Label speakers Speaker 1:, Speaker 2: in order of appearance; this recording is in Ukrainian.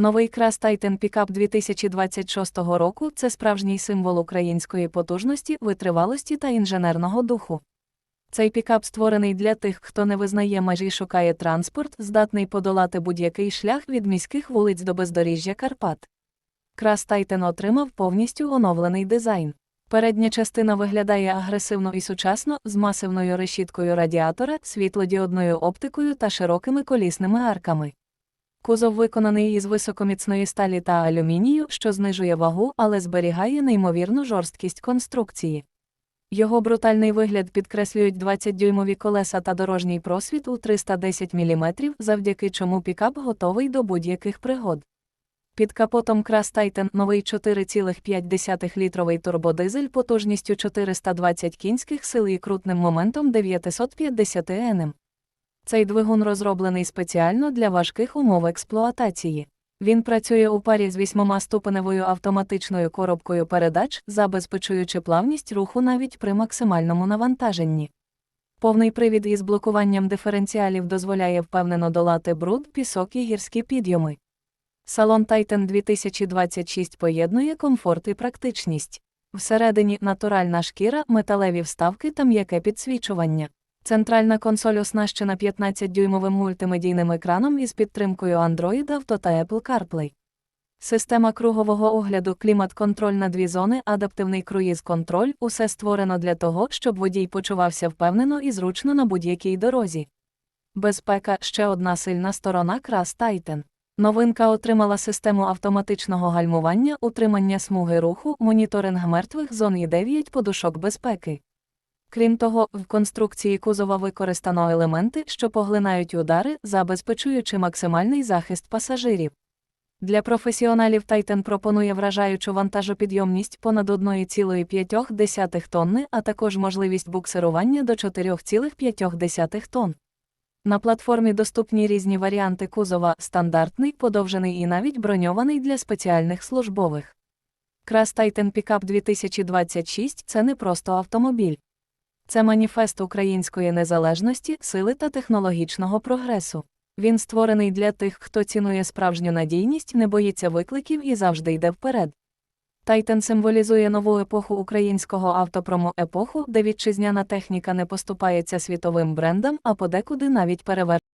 Speaker 1: Новий Крас Titan Pickup 2026 року це справжній символ української потужності, витривалості та інженерного духу. Цей пікап створений для тих, хто не визнає межі шукає транспорт, здатний подолати будь-який шлях від міських вулиць до бездоріжжя Карпат. Крас Titan отримав повністю оновлений дизайн. Передня частина виглядає агресивно і сучасно, з масивною решіткою радіатора, світлодіодною оптикою та широкими колісними арками. Кузов виконаний із високоміцної сталі та алюмінію, що знижує вагу, але зберігає неймовірну жорсткість конструкції. Його брутальний вигляд підкреслюють 20-дюймові колеса та дорожній просвіт у 310 мм, завдяки чому пікап готовий до будь-яких пригод. Під капотом Крас Titan новий 4,5-літровий турбодизель потужністю 420 кінських сил і крутним моментом 950 Нм. Цей двигун розроблений спеціально для важких умов експлуатації. Він працює у парі з вісьмомаступеневою автоматичною коробкою передач, забезпечуючи плавність руху навіть при максимальному навантаженні. Повний привід із блокуванням диференціалів дозволяє впевнено долати бруд, пісок і гірські підйоми. Салон Titan 2026 поєднує комфорт і практичність. Всередині натуральна шкіра, металеві вставки та м'яке підсвічування. Центральна консоль оснащена 15-дюймовим мультимедійним екраном із підтримкою Android Auto та Apple CarPlay. Система кругового огляду, клімат-контроль на дві зони, адаптивний круїз-контроль – усе створено для того, щоб водій почувався впевнено і зручно на будь-якій дорозі. Безпека ще одна сильна сторона Крас Titan. Новинка отримала систему автоматичного гальмування, утримання смуги руху, моніторинг мертвих зон і 9 подушок безпеки. Крім того, в конструкції кузова використано елементи, що поглинають удари, забезпечуючи максимальний захист пасажирів. Для професіоналів Titan пропонує вражаючу вантажопідйомність понад 1,5 тонни, а також можливість буксирування до 4,5 тонн. На платформі доступні різні варіанти кузова стандартний, подовжений і навіть броньований для спеціальних службових. Крас Titan Pickup 2026 це не просто автомобіль. Це маніфест української незалежності, сили та технологічного прогресу. Він створений для тих, хто цінує справжню надійність, не боїться викликів і завжди йде вперед. Тайтен символізує нову епоху українського автопрому епоху, де вітчизняна техніка не поступається світовим брендам, а подекуди навіть перевершує.